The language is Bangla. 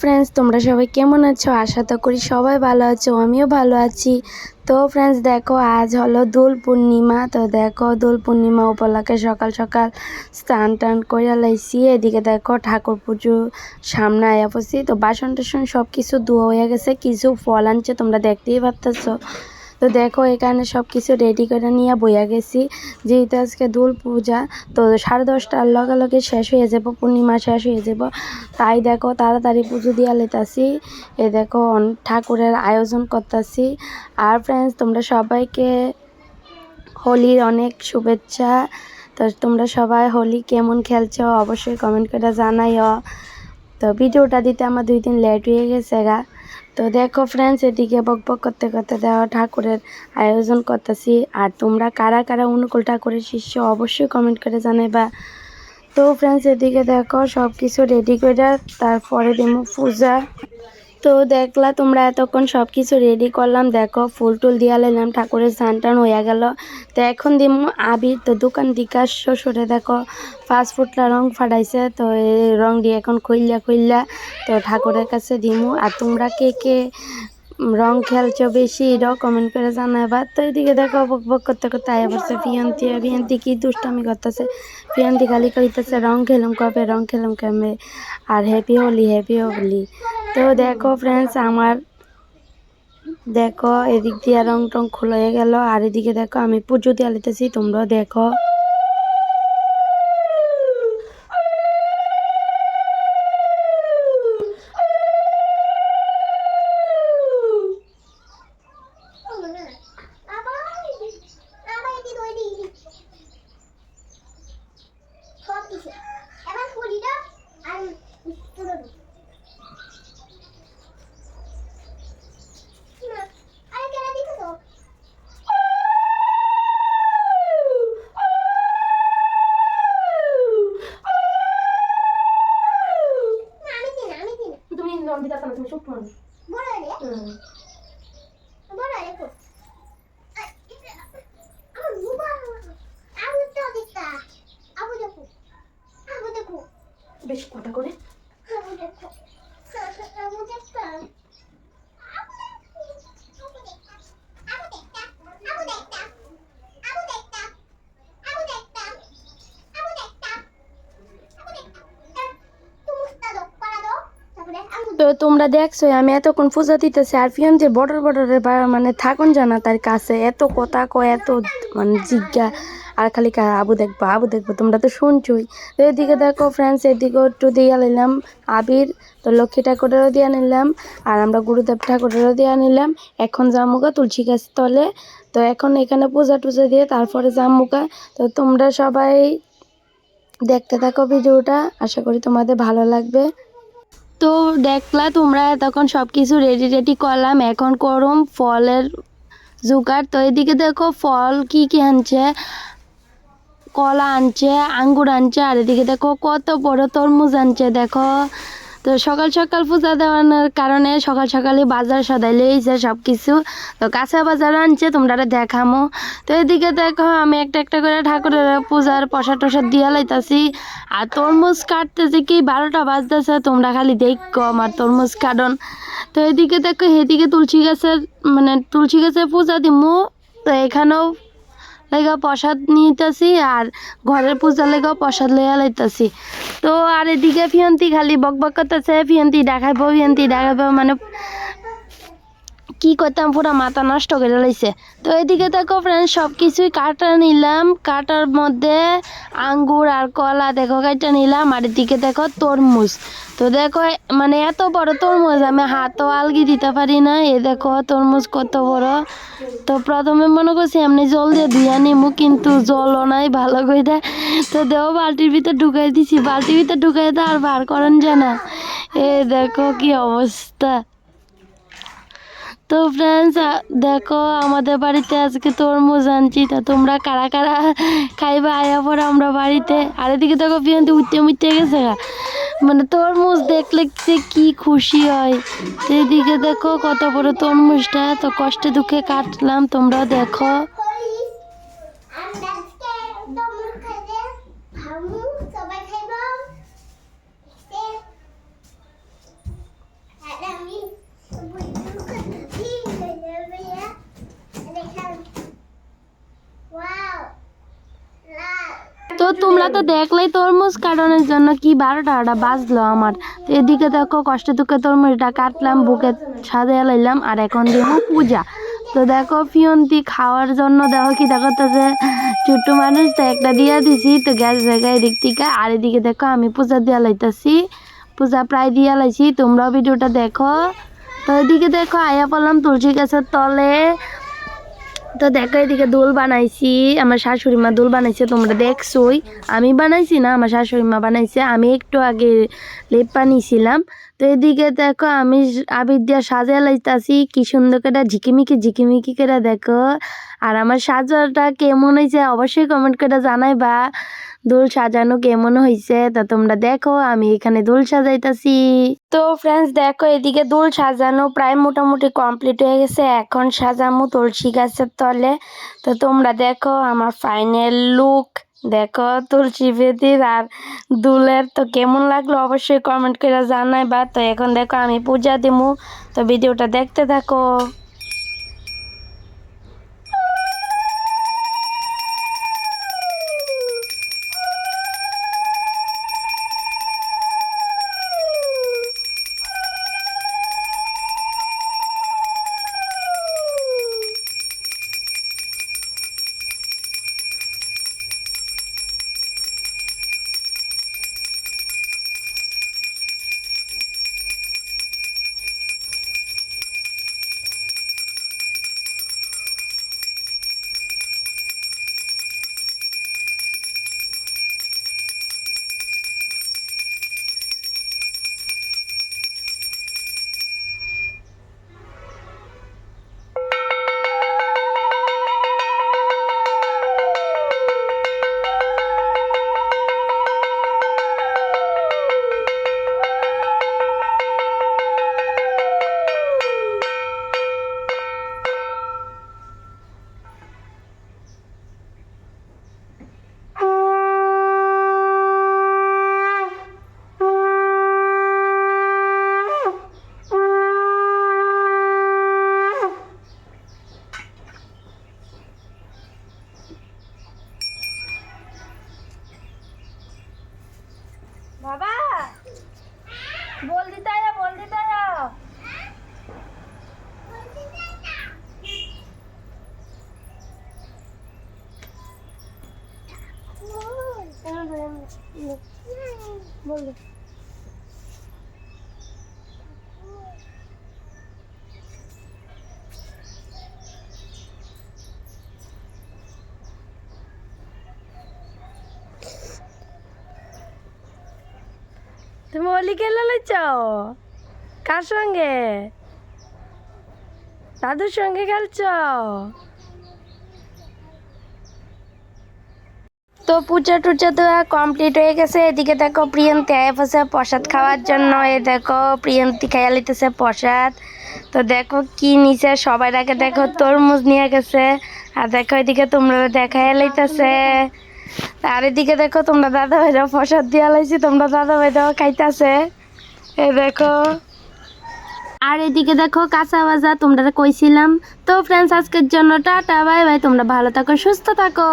ফ্রেন্ডস তোমরা সবাই কেমন আছো? আশা তো করি সবাই ভালো আছো, আমিও ভালো আছি। তো ফ্রেন্ডস দেখো, আজ হলো দোল পূর্ণিমা। তো দেখো, দোল পূর্ণিমা উপলক্ষে সকাল সকাল স্নান টান করে লাইছি। এদিকে দেখো, ঠাকুর পুজো সামনে আয়া পড়ছি। তো বাসন টাসন সব কিছু ধোয়া হয়ে গেছে, কিছু ফল আনছে, তোমরা দেখতেই পারতেছো। তো দেখো এখানে সব কিছু রেডি করে নিয়ে বইয়া গেছি। যেহেতু আজকে দোল পূজা, তো সাড়ে দশটার লগে লগে শেষ হয়ে যাব, পূর্ণিমা শেষ হয়ে যাব। তাই দেখো তাড়াতাড়ি পুজো দিয়া লেতাছি। এ দেখো ঠাকুরের আয়োজন করতেছি। আর ফ্রেন্ডস তোমরা সবাইকে হোলির অনেক শুভেচ্ছা। তো তোমরা সবাই হোলি কেমন খেলছো অবশ্যই কমেন্ট করে জানাইও। তো ভিডিওটা দিতে আমার দুই দিন লেট হয়ে গেছে গা। তো দেখো ফ্রেন্ডস এদিকে বক বক করতে করতে দেওয়া ঠাকুরের আয়োজন করতেছি। আর তোমরা কারা কারা অনুকূল ঠাকুরের শিষ্য অবশ্যই কমেন্ট করে জানাইবা। তো ফ্রেন্ডস এদিকে দেখো সব কিছু রেডি করে, তারপরে দেবো পূজা। তো দেখলা তোমরা এতক্ষণ সব কিছু রেডি করলাম। দেখো ফুল টুল দিয়া লাইলাম ঠাকুরের স্নান টান হইয়া গেল। তো এখন দিমু আবির তো দোকান দিকা সরে দেখো ফাস্ট ফুডটা রং ফাটাইছে, তো এই রং দিয়ে এখন খুললা খুললা তো ঠাকুরের কাছে দিমু। আর তোমরা কে কে রং খেলছো বেশি এটাও কমেন্ট করে জানাবা তো এদিকে দেখো বক বক করতে করতে আয়া পড়ছে পিয়ন্তি পিয়ন্তি কি দুষ্টামি করতেছে? পিয়ন্তি খালি কইতেছে, রং খেলুম কবে, রং খেলাম কবে আর হ্যাপি হোলি হ্যাপি হোলি তো দেখো ফ্রেন্ডস আমার দেখো, এদিক দিয়ে রং টং খোলা হয়ে গেল। আর এদিকে দেখো, আমি পুজো দিয়ে লিতেছি তোমরাও দেখো এবার ফুলিটা আর পুরো আরে কেন দিছো তো না আমি দিন আমি দিন তুমি রং করো বড় রে বড় রে দেখো। বেশ কটা করে আবু দেখো আবু দেখো তো তোমরা দেখছ আমি এতক্ষণ পূজা দিতেছি, আর ফিয়ন যে বর্ডার বর্ডারে মানে থাকুন জানা তার কাছে। এত কথা কয়, এত মানে জিজ্ঞা, আর খালি আবু দেখব আবু দেখব, তোমরা তো শুনছোই। তো এদিকে দেখো ফ্রেন্ডস এদিকে একটু দিয়ে নিলাম, আবির, তো লক্ষ্মী ঠাকুরেরও দিয়ে নিলাম, আর আমরা গুরুদেব ঠাকুরেরও দিয়ে নিলাম। এখন জামুকা তুলসী গাছ তলে, তো এখন এখানে পূজা টুজা দিয়ে তারপরে জামুকা তো তোমরা সবাই দেখতে থাকো ভিডিওটা, আশা করি তোমাদের ভালো লাগবে। তো দেখলা তোমরা তখন সব কিছু রেডি রেডি করলাম। এখন করম ফলের জোগাড়। তো এদিকে দেখো ফল কি কি আনছে, কলা আনছে, আঙ্গুর আনছে, আর এদিকে দেখো কত বড় তরমুজ আনছে, দেখো। তো সকাল সকাল পূজা দেওয়ানোর কারণে সকাল সকালে বাজার সদাই লইছে সব কিছু তো কাঁচা বাজার আনছে, তোমরা দেখামো। তো এদিকে দেখো, আমি একটা একটা করে ঠাকুরের পূজার প্রসাদ টসাদ দিয়া লাইতাছি। আর তরমুজ কাটতেছে কি বারোটা বাজতেছে, তোমরা খালি দেখো আমার তরমুজ কাটন। তো এদিকে দেখো, এদিকে তুলসী গাছের মানে তুলসী গাছের পূজা দিমু। তো এখানেও লেগা প্রসাদ নিতেছি আর ঘরের পূজা লেগেও প্রসাদ লইয়া লাইতেছি। তো আর এদিকে ফিয়ন্তি খালি বক বক করতেছে, ফিয়ন্তি দেখাবো ফিয়ন্তি দেখাইবো মানে কি করতাম, পুরো মাথা নষ্ট করে লাইছে। তো এদিকে দেখো ফ্রেন্ড সব কিছুই কাটা নিলাম। কাটার মধ্যে আঙ্গুর আর কলা দেখো, কাটা নিলাম। আর এদিকে দেখো তরমুজ। তো দেখো মানে এত বড় তরমুজ, আমি হাতও আলগি দিতে পারি না। এ দেখো তরমুজ কত বড়। তো প্রথমে মনে করছি এমনি জল দিয়ে ধুইয়া নিমু, কিন্তু জলও নাই ভালো করে তো দেও বালতির ভিতর ঢুকাই দিছি। বালতির ভিতর ঢুকাই তো আর বার করেন জানা এ দেখো কি অবস্থা। তো ফ্রেন্ডস দেখো আমাদের বাড়িতে আজকে তরমুজ আনছি। তা তোমরা কারা কারা খাইবা? আয়া পরে আমরা বাড়িতে। আর এদিকে দেখো পিয়ন্তি উঠতে মুঠতে গেছে। মানে তরমুজ দেখলে যে কী খুশি হয়। এদিকে দেখো কত বড় তরমুজটা, তো কষ্টে দুঃখে কাটলাম তোমরা দেখো। তো তোমরা তো দেখলেই তরমুজ কাটানোর জন্য কি বারোটা বাজলো আমার। তো এদিকে দেখো কষ্ট দুঃখে তরমুজটা কাটলাম, বুকে সাদে লাইলাম আর এখন দিব পূজা। তো দেখো পিয়ন্তি খাওয়ার জন্য দেখো কি দেখো তো যে ছোট্ট মানুষ তো একটা দিয়া দিছি, তো গ্যাস জায়গায় এদিক থেকে আর এদিকে দেখো আমি পূজা দিয়া লাইতাছি, পূজা প্রায় দিয়া লাইছি, তোমরাও ভিডিওটা দেখো। তো এদিকে দেখো আয়া পড়লাম তুলসী গাছের তলে তো দেখো এদিকে দোল বানাইছি, আমার শাশুড়ি মা দোল বানাইছে, তোমরা দেখছোই। আমি বানাইছি না, আমার শাশুড়ি মা বানাইছে। আমি একটু আগে লেপ বানিয়েছিলাম। তো এদিকে দেখো আমি আবির দিয়া সাজা লাইতাছি, কি সুন্দর করে ঝিকিমিকি ঝিকিমিকি করে দেখো। আর আমার সাজাটা কেমন হয়েছে অবশ্যই কমেন্ট করে জানাইবা। দোল সাজানো কেমন হয়েছে তা তোমরা দেখো, আমি এখানে দোল সাজাইতাছি। তো ফ্রেন্ডস দেখো, এদিকে দোল সাজানো প্রায় মোটামুটি কমপ্লিট হয়ে গেছে। এখন সাজামু তুলসী গাছের তলে। তো তোমরা দেখো, আমার ফাইনাল লুক দেখো, তুলসী বেদির আর দুলের তো কেমন লাগল অবশ্যই কমেন্ট করে জানাই বা তো এখন দেখো, আমি পূজা দিমু। তো ভিডিওটা দেখতে থাকো। বল তুমি হোলি খেলে লইছ কার সঙ্গে? দাদুর সঙ্গে খেলছ? তো পূজা টুজা তো কমপ্লিট হয়ে গেছে। এদিকে দেখো প্রিয়ন্তি আয়া বসে প্রসাদ খাওয়ার জন্য। এ দেখো প্রিয়ন্তি খাইয়া লিতেছে প্রসাদ। তো দেখো কি নিছে সবাই আগে দেখো তরমুজ নিয়ে গেছে। আর দেখো এদিকে তোমরা দেখাই লইতেছে। আর এদিকে দেখো তোমরা দাদা ভাইরাও প্রসাদ দিয়া লাইছি, তোমরা দাদা ভাইরাও খাইতেছে। এ দেখো। আর এদিকে দেখো কাঁচা বাজা, তোমরা কইছিলাম। তো ফ্রেন্ডস আজকের জন্য টাটা, বাই বাই, তোমরা ভালো থাকো, সুস্থ থাকো।